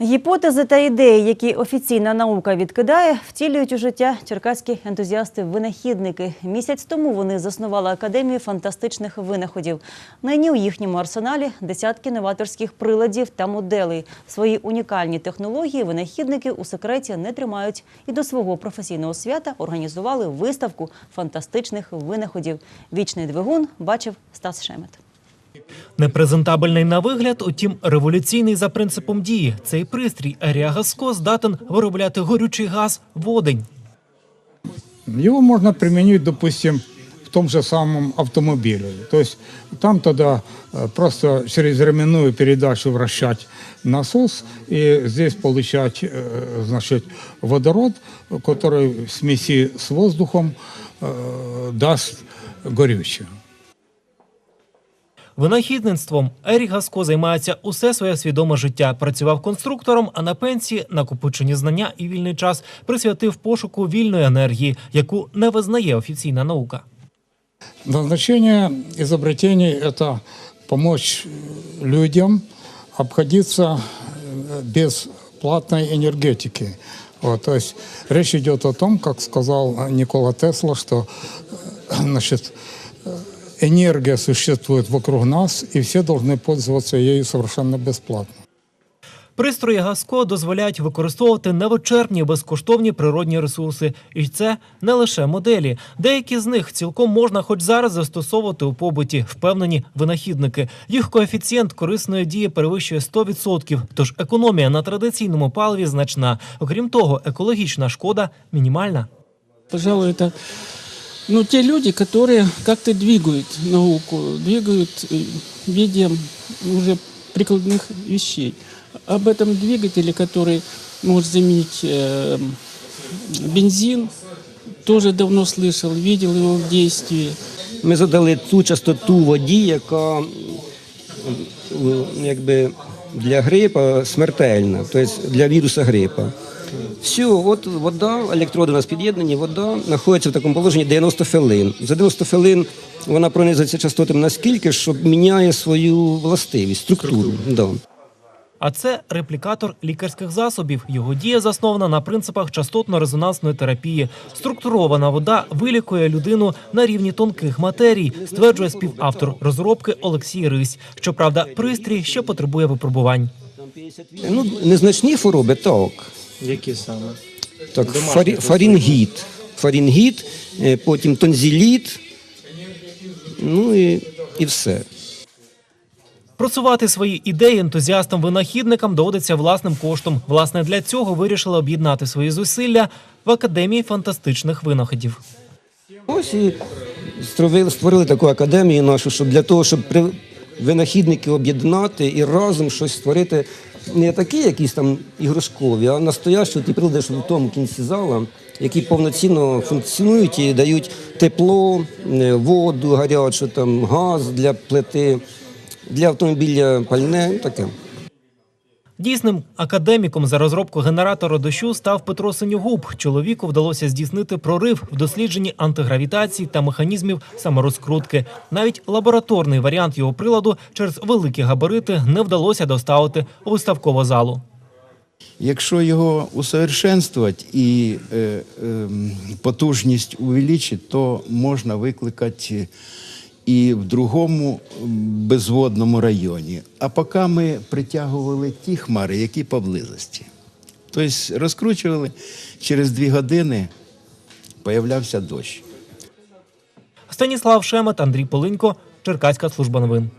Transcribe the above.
Гіпотези та ідеї, які офіційна наука відкидає, втілюють у життя черкаські ентузіасти-винахідники. Місяць тому вони заснували академію фантастичних винаходів. Нині у їхньому арсеналі десятки новаторських приладів та моделей. Свої унікальні технології винахідники у секреті не тримають і до свого професійного свята організували виставку фантастичних винаходів. Вічний двигун бачив Стас Шемет. Непрезентабельний на вигляд, утім революційний за принципом дії. Цей пристрій Аріагаско здатен виробляти горючий газ водень. Его можно применить, допустим, в том же самом автомобиле. То есть там тогда э, просто через ременную передачу вращать насос и здесь получать э, значит, водород, который в смеси с воздухом э, даст горючее. Винахідництвом Ерік Гаско займається усе своє свідоме життя. Працював конструктором, а на пенсії накопичені знання і вільний час присвятив пошуку вільної енергії, яку не визнає офіційна наука. Назначение изобретений – это помочь э, людям обходиться э, без платной энергетики. Вот, то есть речь идет о том, как сказал Никола Тесла, что э, значит, э, энергия существует вокруг нас, и все должны пользоваться ею совершенно бесплатно. Пристрої Гаско дозволяють використовувати невичерпні безкоштовні природні ресурси, і це не лише моделі. Деякі з них цілком можна хоч зараз застосовувати у побуті, впевнені винахідники. Їх коефіцієнт корисної дії перевищує 100%, тож економія на традиційному паливі значна. Окрім того, екологічна шкода мінімальна. Пожалуй, это ну, те люди, которые как-то двигают науку, двигают э, в виде уже прикладных вещей. Об этом двигателе, который может заменить э, бензин, тоже давно слышал, видел его в действии. Ми задали ту частоту воді, яка м, якби для грипа смертельна, тобто для віруса грипа. Все, от вода, електроди у нас під'єднані, вода знаходиться в такому положенні 90 хвилин. За 90 хвилин вона пронизується частотами наскільки, що міняє свою властивість, структуру. Да. А це реплікатор лікарських засобів. Його дія заснована на принципах частотно-резонансної терапії. Структурована вода вилікує людину на рівні тонких матерій, стверджує співавтор розробки Олексій Рись. Щоправда, пристрій ще потребує випробувань. Ну, незначні хвороби, так. Які саме? Так, фарі, фарінгіт. Фарінгіт, е, потім тонзіліт, ну і, і все. Просувати свої ідеї ентузіастам-винахідникам доводиться власним коштом. Власне, для цього вирішили об'єднати свої зусилля в академії фантастичних винаходів. Ось і створили, таку академію нашу, щоб для того, щоб при винахідники об'єднати і разом щось створити не такі якісь там іграшкові, а настоящі прилади, що в тому кінці зала, які повноцінно функціонують і дають тепло, е, воду гарячу, там, газ для плити, для автомобіля пальне, ну, таке. Дійсним академіком за розробку генератора дощу став Петро Синьогуб. Чоловіку вдалося здійснити прорив в дослідженні антигравітації та механізмів саморозкрутки. Навіть лабораторний варіант його приладу через великі габарити не вдалося доставити у виставкову залу. Якщо його усовершенствувати і е, е, потужність увеличити, то можна викликати і в другому безводному районі. А поки ми притягували ті хмари, які поблизості. Тобто розкручували, через дві години появлявся дощ. Станіслав Шемет, Андрій Полинько, Черкаська служба новин.